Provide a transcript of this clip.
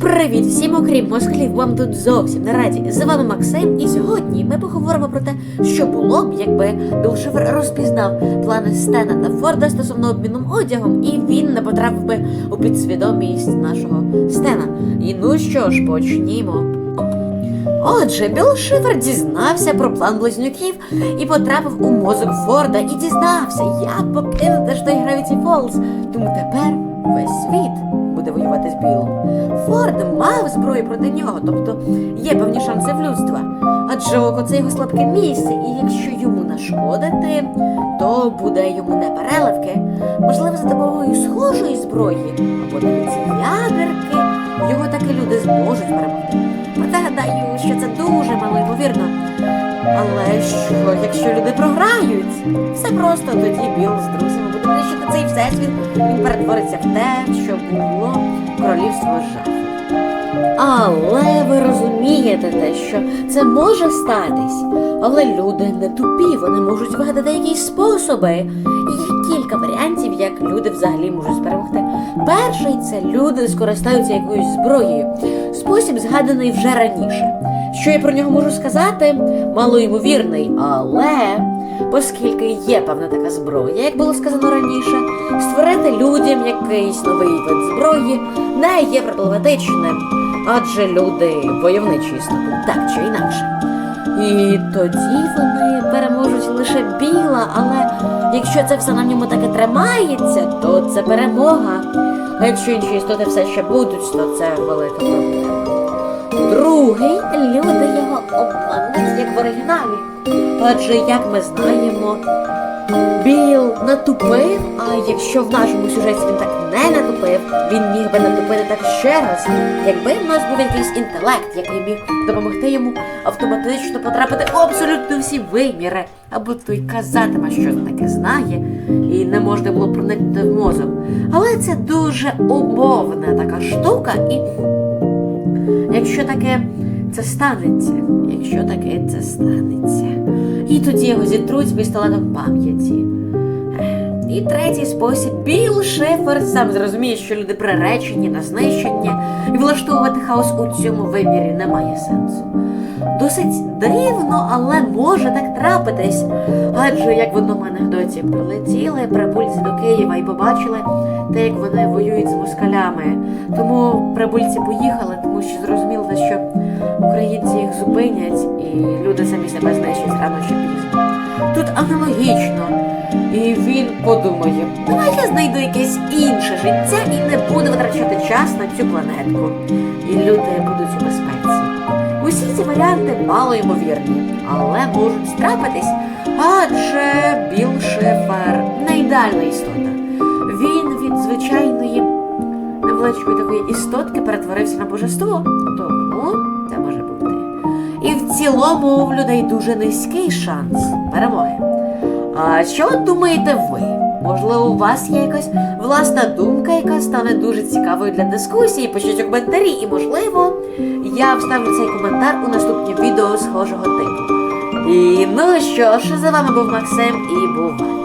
Привіт всім, окрім москалів, вам тут зовсім не раді. З вами Максим, і сьогодні ми поговоримо про те, що було б, якби Білшевер розпізнав плани Стена та Форда стосовно обміном одягом, і він не потрапив би у підсвідомість нашого Стена. І ну що ж, почнімо. Отже, Білл дізнався про план близнюків і потрапив у мозок Форда і дізнався, як покинути той Gravity Falls. Тому тепер весь світ зброю проти нього, тобто є певні шанси в людства. Адже око це його слабке місце, і якщо йому нашкодити, то буде йому не переливки. Можливо, за допомогою схожої зброї або навіть ядерки його таки люди зможуть перемогти. Проте гадаю, що це дуже малоймовірно. Але що, якщо люди програють, все просто тоді Біл з друзями буде нищити цей всесвіт, він перетвориться в те, що було королівство жахів. Але ви розумієте те, що це може статись. Але люди не тупі, вони можуть вигадати якісь способи. І є кілька варіантів, як люди взагалі можуть перемогти. Перший це люди скористаються якоюсь зброєю. Спосіб згаданий вже раніше. Що я про нього можу сказати? Малоймовірний, але оскільки є певна така зброя, як було сказано раніше, створити людям якийсь новий вид зброї не є проблематичним, адже люди войовничі істоти, так чи інакше. І тоді вони переможуть лише біла, але якщо це все на ньому таки тримається, то це перемога. А якщо інші істоти все ще будуть, то це велика проблема. Другий люди його обмануть, як в оригіналі. Адже, як ми знаємо, Біл натупив, а якщо в нашому сюжеті він так не натупив, він міг би натупити так ще раз, якби в нас був якийсь інтелект, який міг допомогти йому автоматично потрапити у абсолютно всі виміри, або той казатиме, що таке знає, і не можна було проникнути в мозок. Але це дуже умовна така штука, і якщо таке це станеться, якщо таке це станеться. І тоді його зітруть з пістолетом пам'яті. І третій спосіб Біл Шефер сам зрозуміє, що люди приречені на знищення, і влаштовувати хаос у цьому вимірі немає сенсу. Досить дивно, але може так трапитись. Адже як в одному анекдоті прилетіли прибульці до Києва і побачили те, як вони воюють з москалями. Тому прибульці поїхали, тому що зрозуміли, зупинять, і люди самі себе знищать рано чи пізно. Тут аналогічно. І він подумає, давай я знайду якесь інше життя і не буду витрачати час на цю планетку. І люди будуть у безпеці. Усі ці варіанти мало ймовірні, але можуть страпитись, адже Біл Шефер не ідеальна істота. Він від звичайної невеличкої такої істотки перетворився на божество, тому це може бути. І в цілому в людей дуже низький шанс перемоги. А що думаєте ви? Можливо, у вас є якась власна думка, яка стане дуже цікавою для дискусії. Пишіть у коментарі, і можливо, я вставлю цей коментар у наступні відео схожого типу. І ну що ж, за вами був Максим і бувай!